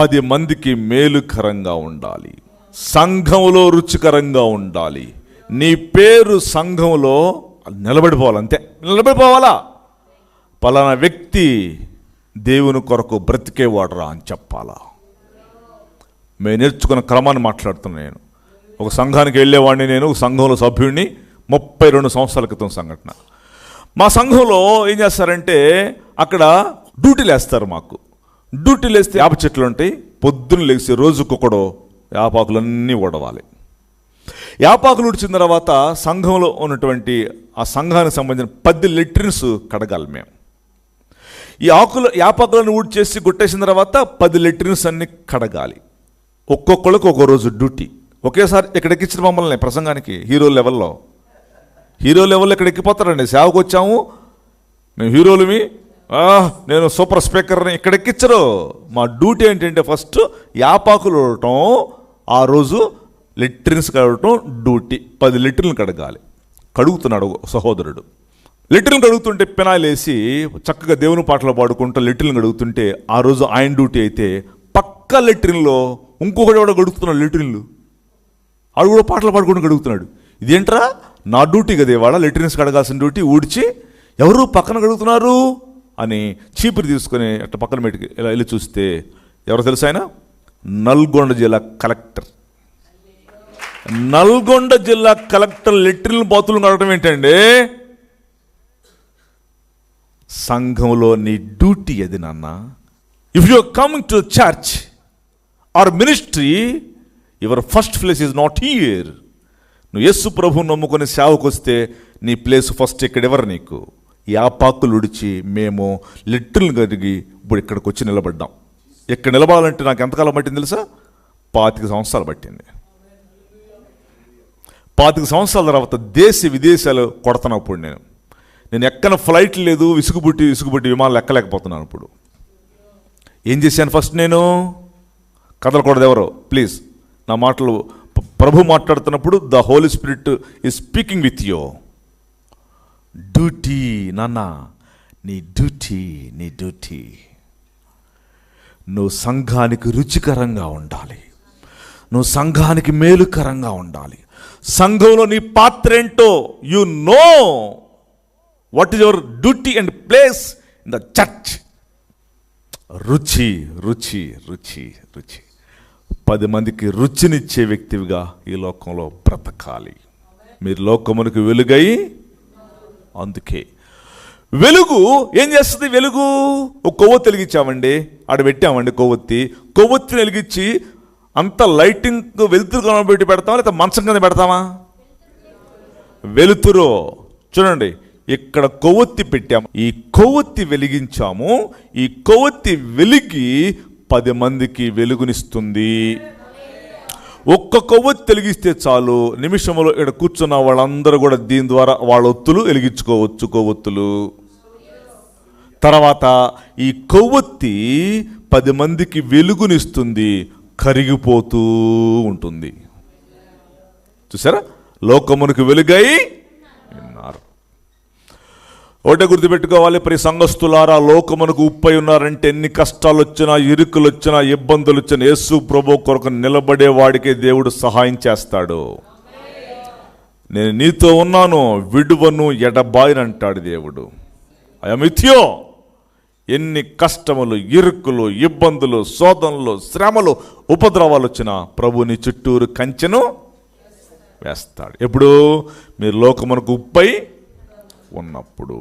పది మందికి మేలుకరంగా ఉండాలి. సంఘంలో రుచికరంగా ఉండాలి. నీ పేరు సంఘంలో నిలబడిపోవాలి అంతే నిలబడిపోవాలా? పలానా వ్యక్తి దేవుని కొరకు బ్రతికేవాడరా అని చెప్పాలా? మేము నేర్చుకున్న క్రమాన్ని మాట్లాడుతున్నాను నేను. ఒక సంఘానికి వెళ్ళేవాడిని నేను ఒక సంఘంలో సభ్యుడిని ముప్పై రెండు సంవత్సరాల క్రితం సంఘటన. మా సంఘంలో ఏం చేస్తారంటే అక్కడ డ్యూటీలు వేస్తారు మాకు. డ్యూటీ లేస్తే యాప చెట్లు ఉంటాయి పొద్దున్న లేచి రోజుకొకడు యాపాకులన్నీ ఓడవాలి. యాపాకులు ఉడిచిన తర్వాత సంఘంలో ఉన్నటువంటి ఆ సంఘానికి సంబంధించిన పది లెట్రిన్స్ కడగాలి మేము. ఈ ఆకులు యాపాకులను ఊడ్చేసి గుట్టేసిన తర్వాత పది లెట్రిన్స్ అన్ని కడగాలి. ఒక్కొక్కళ్ళకి ఒక్కో రోజు డ్యూటీ. ఒకేసారి ఇక్కడ ఇచ్చిన మమ్మల్ని ప్రసంగానికి? హీరో లెవెల్లో. హీరో లెవెల్లో ఇక్కడ ఎక్కిపోతారండి సేవకు వచ్చాము మేము హీరోలుమి. నేను సూపర్ స్పీకర్ని ఇక్కడ ఎక్కించరు మా డ్యూటీ ఏంటంటే ఫస్ట్ యాపాకులు ఉండటం ఆ రోజు లిట్రిన్స్ కడగటం డ్యూటీ. పది లిటర్లు కడగాలి. కడుగుతున్నాడు సహోదరుడు. లిటర్లు కడుగుతుంటే పినాయిలు వేసి చక్కగా దేవుని పాటలు పాడుకుంటూ లిటర్లు కడుగుతుంటే ఆ రోజు ఆయన డ్యూటీ అయితే పక్క లెట్రిన్లో ఇంకొకటి కూడా గడుగుతున్నాడు లెట్రిన్లు. ఆడు కూడా పాటలు పాడుకుంటూ గడుగుతున్నాడు ఇదేంట్రా? నా డ్యూటీ కదా ఇవాళ లెట్రిన్స్ కడగాల్సిన డ్యూటీ. ఊడ్చి ఎవరు పక్కన గడుగుతున్నారు అని చీపురు తీసుకొని అట్లా పక్కన పెట్టి ఇలా వెళ్ళి చూస్తే ఎవరు తెలుసు ఆయన? నల్గొండ జిల్లా కలెక్టర్. నల్గొండ జిల్లా కలెక్టర్ లెట్రిన్ బాతులు కడటం ఏంటండి? సంఘంలో నీ డ్యూటీ అది నాన్న. If you coming to church or ministry your first place is not here నువ్వు యేసు ప్రభువు నమ్ముకొని సేవకు వస్తే నీ ప్లేస్ ఫస్ట్ ఇక్కడ ఎవరు నీకు? యాపాకులు ఉడిచి మేము లిట్టర్లు కరిగి ఇప్పుడు ఇక్కడికి వచ్చి నిలబడ్డాం. ఇక్కడ నిలబడాలంటే నాకు ఎంతకాలం పట్టింది తెలుసా? పాతిక సంవత్సరాలు పట్టింది. పాతిక సంవత్సరాల తర్వాత దేశ విదేశాలు కొడుతున్నాను నేను. నేను ఎక్కన ఫ్లైట్ లేదు విసుగుబుట్టి విసుగుబుట్టి విమానాలు ఎక్కలేకపోతున్నాను ఇప్పుడు. ఏం చేశాను ఫస్ట్ నేను? కదలకూడదు ఎవరో ప్లీజ్. నా మాటలు ప్రభు మాట్లాడుతున్నప్పుడు the holy spirit is speaking with you. Duty నాన్న నీ డ్యూటీ నీ డ్యూటీ నువ్వు సంఘానికి రుచికరంగా ఉండాలి. నువ్వు సంఘానికి మేలుకరంగా ఉండాలి. సంఘంలో నీ పాత్ర ఏంటో you know what is your duty and place in the church రుచి రుచి రుచి రుచి. పది మందికి రుచినిచ్చే వ్యక్తివిగా ఈ లోకంలో బ్రతకాలి. మీరు లోకమునికి వెలుగై అందుకే. వెలుగు ఏం చేస్తుంది? వెలుగు ఒక కొవ్వొత్తి వెలిగించామండి. ఆడ పెట్టామండి కొవ్వొత్తి. కొవ్వొత్తిని వెలిగించి అంత లైటింగ్ వెలుతురు కనబెట్టి పెడతామా లేదా మంచం కింద పెడతామా వెలుతురు. చూడండి ఇక్కడ కొవ్వొత్తి పెట్టాము. ఈ కొవ్వొత్తి వెలిగించాము. ఈ కొవ్వొత్తి వెలిగి పది మందికి వెలుగునిస్తుంది. ఒక్క కొవ్వొత్తి వెలిగిస్తే చాలు. నిమిషంలో ఇక్కడ కూర్చున్న వాళ్ళందరూ కూడా దీని ద్వారా వాళ్ళ ఒత్తులు వెలిగించుకోవచ్చు కొవ్వొత్తులు. తర్వాత ఈ కొవ్వొత్తి పది మందికి వెలుగునిస్తుంది కరిగిపోతూ ఉంటుంది. చూసారా? లోకమునికి వెలుగై ఒకటే గుర్తుపెట్టుకోవాలి ప్రతి సంఘస్థులారా లోకమునకు ఉప్పై ఉన్నారంటే ఎన్ని కష్టాలు వచ్చినా ఇరుకులు వచ్చినా ఇబ్బందులు వచ్చినా యేసు ప్రభు కొరకు నిలబడే వాడికే దేవుడు సహాయం చేస్తాడు. నేను నీతో ఉన్నాను విడువను ఎడబాయినంటాడు దేవుడు. అయమిథ్యో ఎన్ని కష్టములు ఇరుకులు ఇబ్బందులు శోధనలు శ్రమలు ఉపద్రవాలు వచ్చినా ప్రభుని చుట్టూరు కంచెను వేస్తాడు. ఎప్పుడు? మీరు లోకమునకు ఉప్పై ఉన్నప్పుడు.